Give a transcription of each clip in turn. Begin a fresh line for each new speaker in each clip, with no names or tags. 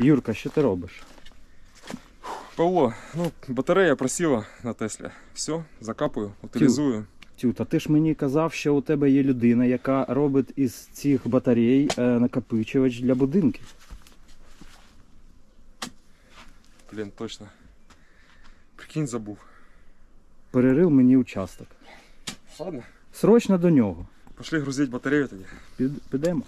Юрка, що ти робиш?
Павло, ну батарея просіла на Теслі. Все, закапую, утилізую.
Тю, та ти ж мені казав, що у тебе є людина, яка робить із цих батарей е, накопичувач для будинків.
Блін, точно. Прикинь, забув.
Перерив мені участок.
Ладно,
Срочно до нього.
пошли грузити батарею тоді.
Під, підемо.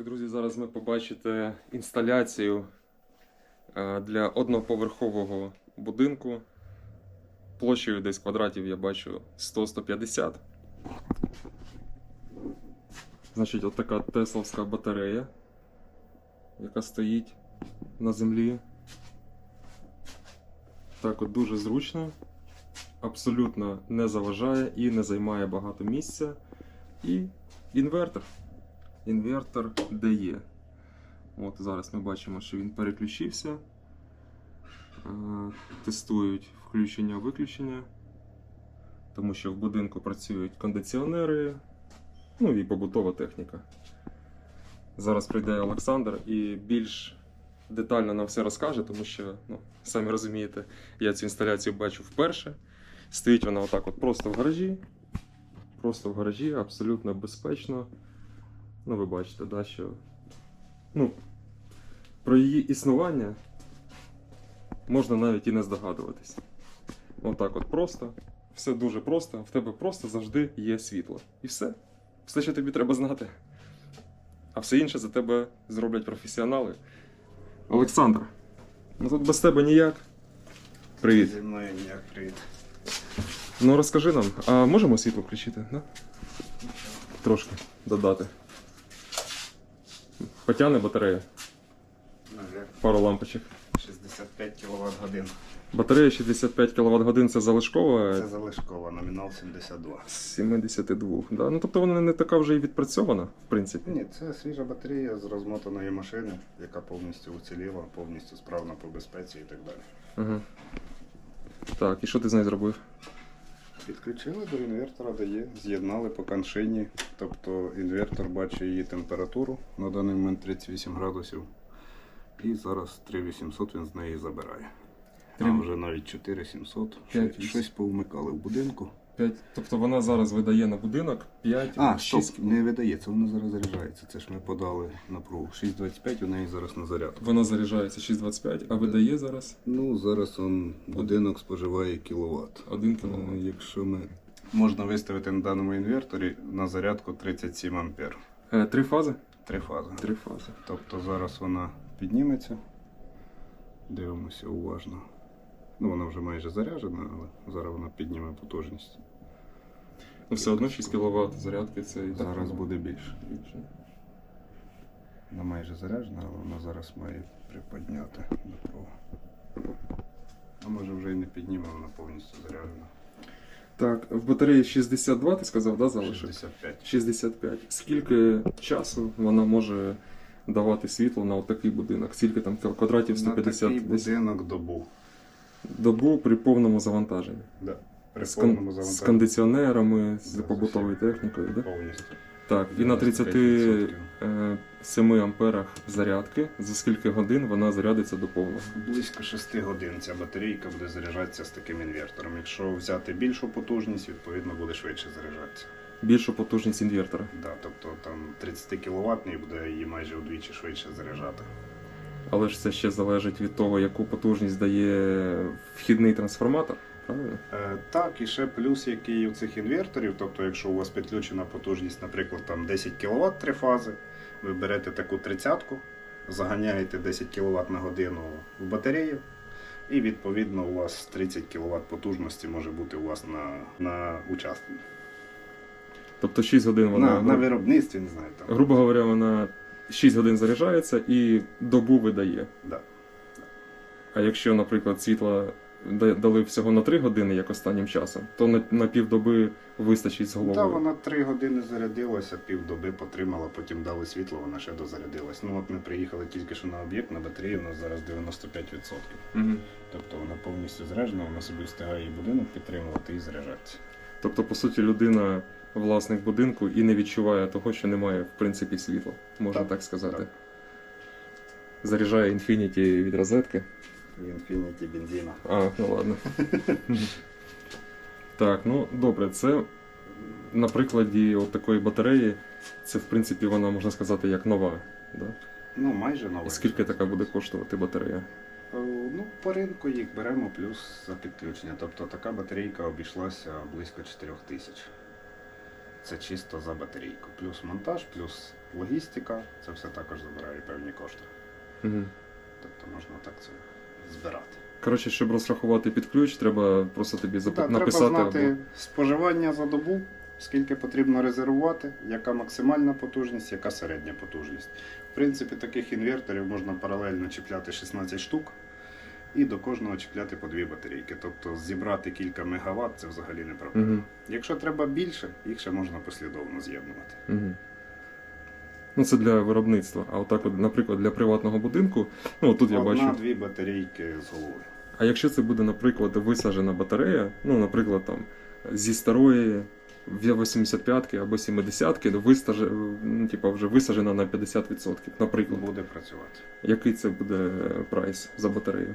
Так, друзі, зараз ми побачите інсталяцію е, для одноповерхового будинку. Площею десь квадратів я бачу 100-150. Значить, от така тесловська батарея, яка стоїть на землі. Так от дуже зручно, абсолютно не заважає і не займає багато місця. І інвертор інвертор DE. От зараз ми бачимо, що він переключився. Е, Тестують включення-виключення, тому що в будинку працюють кондиціонери, ну і побутова техніка. Зараз прийде Олександр і більш детально нам все розкаже, тому що, ну, самі розумієте, я цю інсталяцію бачу вперше. Стоїть вона отак от просто в гаражі. Просто в гаражі, абсолютно безпечно. Ну, ви бачите, да, що ну, про її існування можна навіть і не здогадуватись. Отак от просто. Все дуже просто. В тебе просто завжди є світло. І все. Все, що тобі треба знати. А все інше за тебе зроблять професіонали. Олександр, ну тут без тебе ніяк. Привіт.
Зі мною ніяк привіт.
Ну розкажи нам, а можемо світло включити? Да? Трошки додати. Потягне батарея, пару лампочок.
65 кВт годин.
Батарея 65 кВт годин це залишкова
Це залишкова, номінал 72.
з 72. Да? Ну тобто вона не така вже і відпрацьована, в принципі.
Ні, це свіжа батарея з розмотаної машини, яка повністю уціліла, повністю справна по безпеці і так далі.
Угу. Так, і що ти з нею зробив?
Підключили до інвертора, дає, з'єднали по коншині. Тобто інвертор бачить її температуру на даний момент 38 градусів. І зараз 3800 він з неї забирає. Там вже навіть 4700. Щось, щось повмикали в будинку.
5, тобто вона зараз видає на будинок 5
А,
6
стоп, не видається, воно зараз заряджається. Це ж ми подали напругу. 6,25 у неї зараз на зарядку.
Вона заряджається 6,25, а видає зараз
Ну, зараз он будинок споживає кіловат.
1
Ну,
кВт.
якщо ми. Можна виставити на даному інверторі на зарядку 37 ампер.
Е, Три фази?
Три фази.
Три фази.
Тобто зараз вона підніметься. Дивимося уважно. Ну, вона вже майже заряджена, але зараз вона підніме потужність.
Ну все одно 6 кВт зарядки це і
Зараз
мало.
буде більше.
більше.
Вона майже заряджена, але вона зараз має приподняти до напругу. А може вже і не підніме, вона повністю заряджена.
Так, в батареї 62, ти сказав, да, залишок?
65.
65. Скільки часу вона може давати світло на отакий будинок? Скільки там квадратів
На
150
такий
десь?
будинок добу.
Добу при повному завантаженні?
Да. При
З,
повному
кон... з
завантаженні.
кондиціонерами, з
Да,
побутовою
усім.
технікою, да?
Повністю.
Так, і на
95%.
37 амперах зарядки, за скільки годин вона зарядиться до повного?
Близько 6 годин ця батарейка буде заряджатися з таким інвертором. Якщо взяти більшу потужність, відповідно буде швидше заряджатися.
Більшу потужність інвертора.
Да, тобто там 30 кВт буде її майже вдвічі швидше заряджати.
Але ж це ще залежить від того, яку потужність дає вхідний трансформатор, правильно?
Е, так, і ще плюс, який у цих інверторів, тобто, якщо у вас підключена потужність, наприклад, там 10 кВт три фази, ви берете таку тридцятку, заганяєте 10 кВт на годину в батарею, і відповідно у вас 30 кВт потужності може бути у вас на, на участку.
Тобто 6 годин вона.
На, на виробництві, не знаю там.
Грубо говоря, вона 6 годин заряджається і добу видає.
Да.
А якщо, наприклад, світла дали всього на 3 години, як останнім часом, то на, на півдоби вистачить з головою.
Так, вона 3 години зарядилася, півдоби потримала, потім дали світло, вона ще дозарядилась. Ну от ми приїхали тільки що на об'єкт, на батареї у нас зараз 95%.
Мгм.
Тобто вона повністю заряджена, вона собі встигає і будинок підтримувати і заряджатися.
Тобто, по суті, людина власник будинку і не відчуває того, що немає в принципі світла, можна так,
Так,
сказати.
так.
заряджає Infinity від розетки.
Infinity бензина.
А, ну ладно. так, ну добре, це на прикладі от такої батареї, це в принципі вона можна сказати як нова. Да?
Ну, майже нове.
І скільки така буде коштувати батарея?
Е, Ну, по ринку їх беремо плюс за підключення. Тобто така батарейка обійшлася близько 4 тисяч. Це чисто за батарейку. Плюс монтаж, плюс логістика. Це все також забирає певні кошти.
Угу.
Тобто можна так це збирати.
Коротше, щоб розрахувати під ключ, треба просто тобі зап...
Так,
написати.
треба знати
або-
споживання за добу, скільки потрібно резервувати, яка максимальна потужність, яка середня потужність. В принципі, таких інверторів можна паралельно чіпляти 16 штук і до кожного чіпляти по дві батарейки. Тобто зібрати кілька мегаватт це взагалі не проблема.
Мгм.
Якщо треба більше, їх ще можна послідовно з'єднувати.
Угу. Ну, це для виробництва. А отак, от, наприклад, для приватного будинку, ну тут я бачу.
Одна-дві батарейки з головою.
А якщо це буде, наприклад, висаджена батарея, ну, наприклад, там зі старої 85-ки або 70-ки, вистаж... ну, типа, вже висаджена на 50%, наприклад.
Буде працювати.
Який це буде прайс за батарею?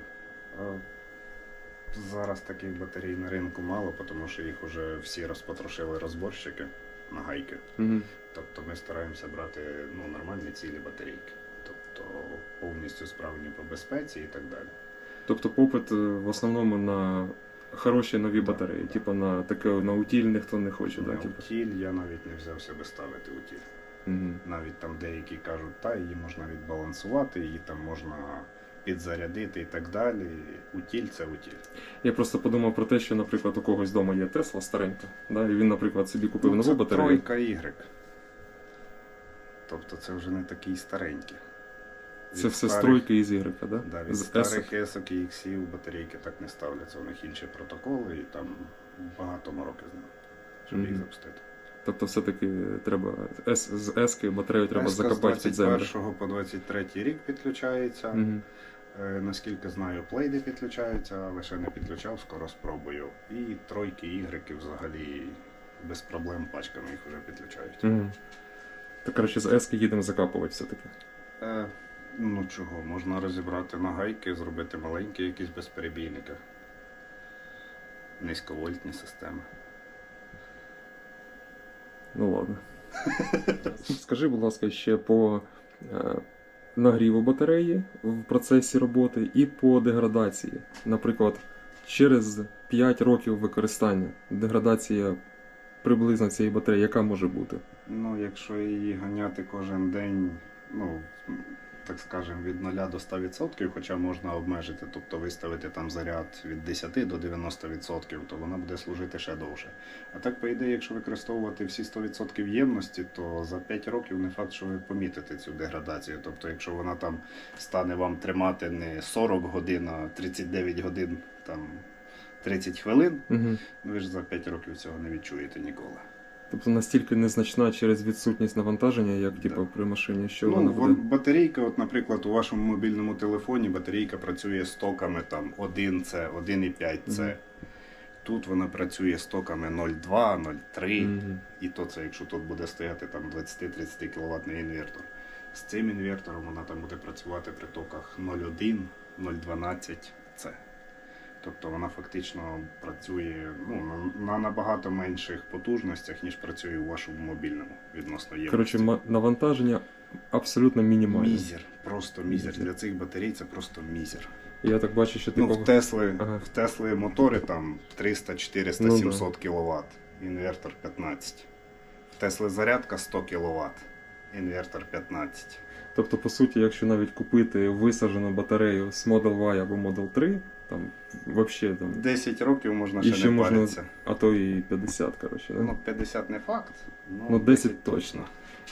Зараз таких батарей на ринку мало, тому що їх вже всі розпотрошили розборщики на гайки.
Угу.
Тобто ми стараємося брати ну, нормальні цілі батарейки. Тобто повністю справні по безпеці і так далі.
Тобто попит е, в основному на хороші нові батареї, типу на таке на утіль ніхто не хоче, да, типу.
утіль я навіть не взявся би ставити утіль.
Угу.
Навіть там деякі кажуть, та її можна відбалансувати, її там можна підзарядити і так далі. Утіль це утіль.
Я просто подумав про те, що, наприклад, у когось вдома є Тесла старенька, да, і він, наприклад, собі купив
Ну,
нову
це
батарею.
тройка Y. Тобто це вже не такий старенький.
Це все
старих-
стройки із Y, да?
Да, від
З
старих есок і іксів батарейки так не ставляться, у них інші протоколи і там багато мороки з ними, щоб їх запустити.
Тобто все-таки треба S, з S батарею треба
Еска з
закопати під землю.
21 по 23 рік підключається.
Угу.
Е, Наскільки знаю, плейди підключаються, але ще не підключав, скоро спробую. І тройки, ігрики взагалі без проблем пачками їх вже підключають.
Угу. То, коротше, з S їдемо закапувати все-таки.
Е, ну чого, можна розібрати на гайки, зробити маленькі якісь безперебійники. Низьковольтні системи.
Ну ладно. Скажи, будь ласка, ще по е, нагріву батареї в процесі роботи і по деградації. Наприклад, через 5 років використання деградація приблизно цієї батареї, яка може бути?
Ну, якщо її ганяти кожен день, ну, так скажемо, від 0 до 100%, хоча можна обмежити, тобто виставити там заряд від 10 до 90%, то вона буде служити ще довше. А так, по ідеї, якщо використовувати всі 100% ємності, то за 5 років не факт, що ви помітите цю деградацію. Тобто, якщо вона там стане вам тримати не 40 годин, а 39 годин, там 30 хвилин,
Угу.
ви ж за 5 років цього не відчуєте ніколи.
Тобто настільки незначна через відсутність навантаження, як типу, при машині, що
ну,
вона буде.
батарейка, от, наприклад, у вашому мобільному телефоні батарейка працює з токами там 1C, 1,5C.
Мгм.
Тут вона працює з токами 0,2, 0,3.
Мгм.
І то це, якщо тут буде стояти там 20-30 кВт інвертор. З цим інвертором вона там буде працювати при токах 0,1, 0,12C. Тобто вона фактично працює ну, на- на набагато менших потужностях, ніж працює у вашому мобільному відносно ємності.
Коротше, навантаження абсолютно мінімальне.
Мізер, просто мізер.
Мізер.
Для цих батарей це просто мізер.
Я так бачу, що ти
Ну, в Тесли,
Ага.
в Тесли мотори там 300, 400,
Ну, да.
700 кВт, інвертор 15. В Тесли зарядка 100 кВт, інвертор 15.
Тобто, по суті, якщо навіть купити висаджену батарею з Model Y або Model 3, там взагалі там,
10 років можна ще,
ще
не
можна-
паритися.
а то і 50, коротше. Да?
Ну, 50 не факт. Ну,
Ну, 10 точно.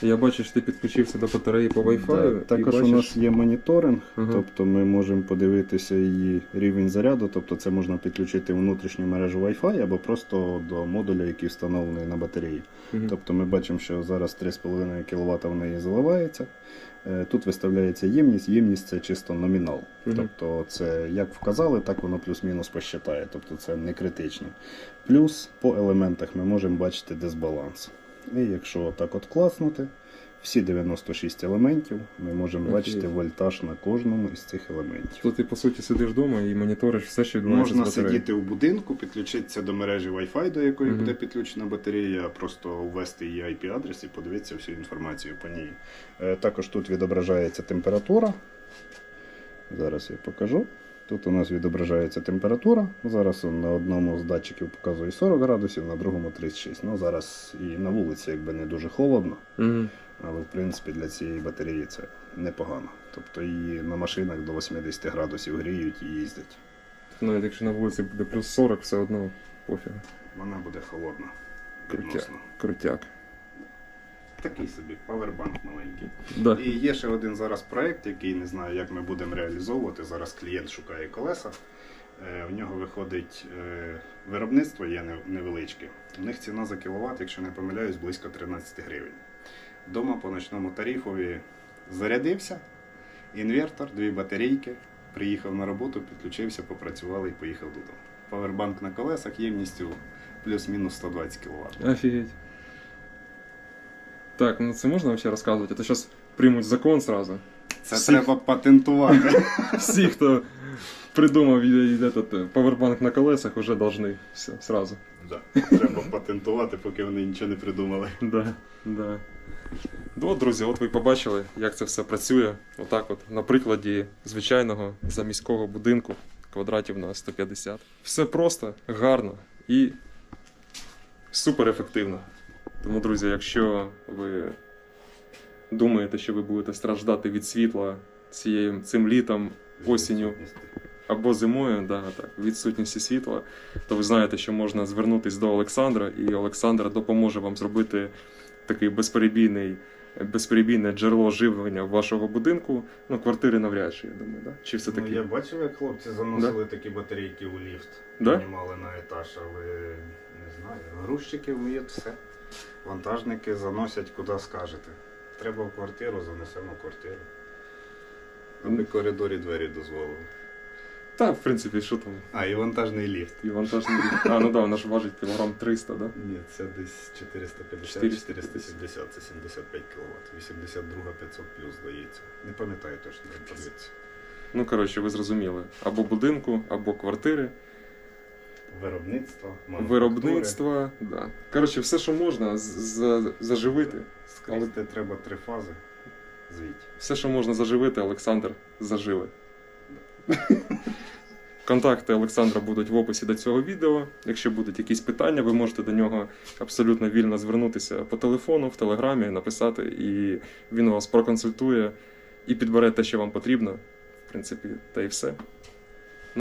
Я бачу, що ти підключився до батареї по Wi-Fi.
Да, також
бачиш...
у нас є моніторинг,
Ага.
тобто ми можемо подивитися її рівень заряду, тобто це можна підключити в внутрішню мережу Wi-Fi або просто до модуля, який встановлений на батареї.
Мгм.
Тобто ми бачимо, що зараз 3,5 кВт в неї заливається. Е, Тут виставляється ємність. Ємність це чисто номінал.
Угу.
Тобто це як вказали, так воно плюс-мінус посчитає. Тобто це не критично. Плюс по елементах ми можемо бачити дисбаланс. І якщо отак от класнути, всі 96 елементів, ми можемо
Окей.
бачити вольтаж на кожному із цих елементів.
То ти по суті сидиш вдома і моніториш все, що відбувається
Можна
з батареєю.
сидіти у будинку, підключитися до мережі Wi-Fi, до якої
Мгм.
буде підключена батарея, просто ввести її IP-адрес і подивитися всю інформацію по ній. Е, Також тут відображається температура. Зараз я покажу. Тут у нас відображається температура. Зараз на одному з датчиків показує 40 градусів, на другому 36. Ну зараз і на вулиці якби не дуже холодно,
Мгм.
але в принципі для цієї батареї це непогано. Тобто її на машинах до 80 градусів гріють і їздять.
Навіть якщо на вулиці буде плюс 40, все одно пофіг.
Вона буде холодна.
Крутяк. Крутяк.
Такий собі павербанк маленький.
Да.
І є ще один зараз проект, який не знаю, як ми будемо реалізовувати. Зараз клієнт шукає колеса. Е, У нього виходить е, виробництво є невеличке. У них ціна за кіловат, якщо не помиляюсь, близько 13 гривень. Дома по ночному тарифові зарядився, інвертор, дві батарейки. Приїхав на роботу, підключився, попрацювали і поїхав додому. Павербанк на колесах ємністю плюс-мінус 120 кВт.
Офігеть. Так, ну це можна взагалі розказувати? А то зараз приймуть закон сразу.
Це
Всіх-
треба патентувати.
Всі, хто придумав і- і этот, павербанк на колесах, вже должны. Все, сразу.
Да. Треба патентувати, поки вони нічого не придумали.
Да, да. Ну, от, друзі, от ви побачили, як це все працює. Отак, от, на прикладі звичайного заміського будинку, квадратів на 150. Все просто, гарно і супер ефективно. Тому, друзі, якщо ви думаєте, що ви будете страждати від світла цією, цим літом, осінню або зимою, да, так, відсутності світла, то ви знаєте, що можна звернутися до Олександра, і Олександр допоможе вам зробити такий безперебійний, безперебійне джерело живлення вашого будинку. Ну, квартири навряд чи, я думаю, да? Чи все
Ну, я бачив, як хлопці заносили такі батарейки у ліфт,
Да?
піднімали на етаж, але не знаю. Грузчики вміють все. Вантажники заносять куди скажете. Треба в квартиру, занесемо в квартиру. Аби в коридорі двері дозволили.
Та, в принципі, що там?
А, і вантажний ліфт.
І вантажний. ліфт. А, ну да, вона ж важить кілограм 300, да?
Ні, це десь 450
450.
470, це 75 кВт. 82 500 плюс здається. Не пам'ятаю точно, треба подивитися.
Ну, коротше, ви зрозуміли. Або будинку, або квартири,
Виробництво, мануфактури.
виробництва. Да. Коротше, все, що можна, заживити.
Скрізь треба три фази. Звіть.
Все, що можна заживити, Олександр заживе. Контакти Олександра будуть в описі до цього відео. Якщо будуть якісь питання, ви можете до нього абсолютно вільно звернутися по телефону, в телеграмі, написати, і він вас проконсультує і підбере те, що вам потрібно. В принципі, та й все.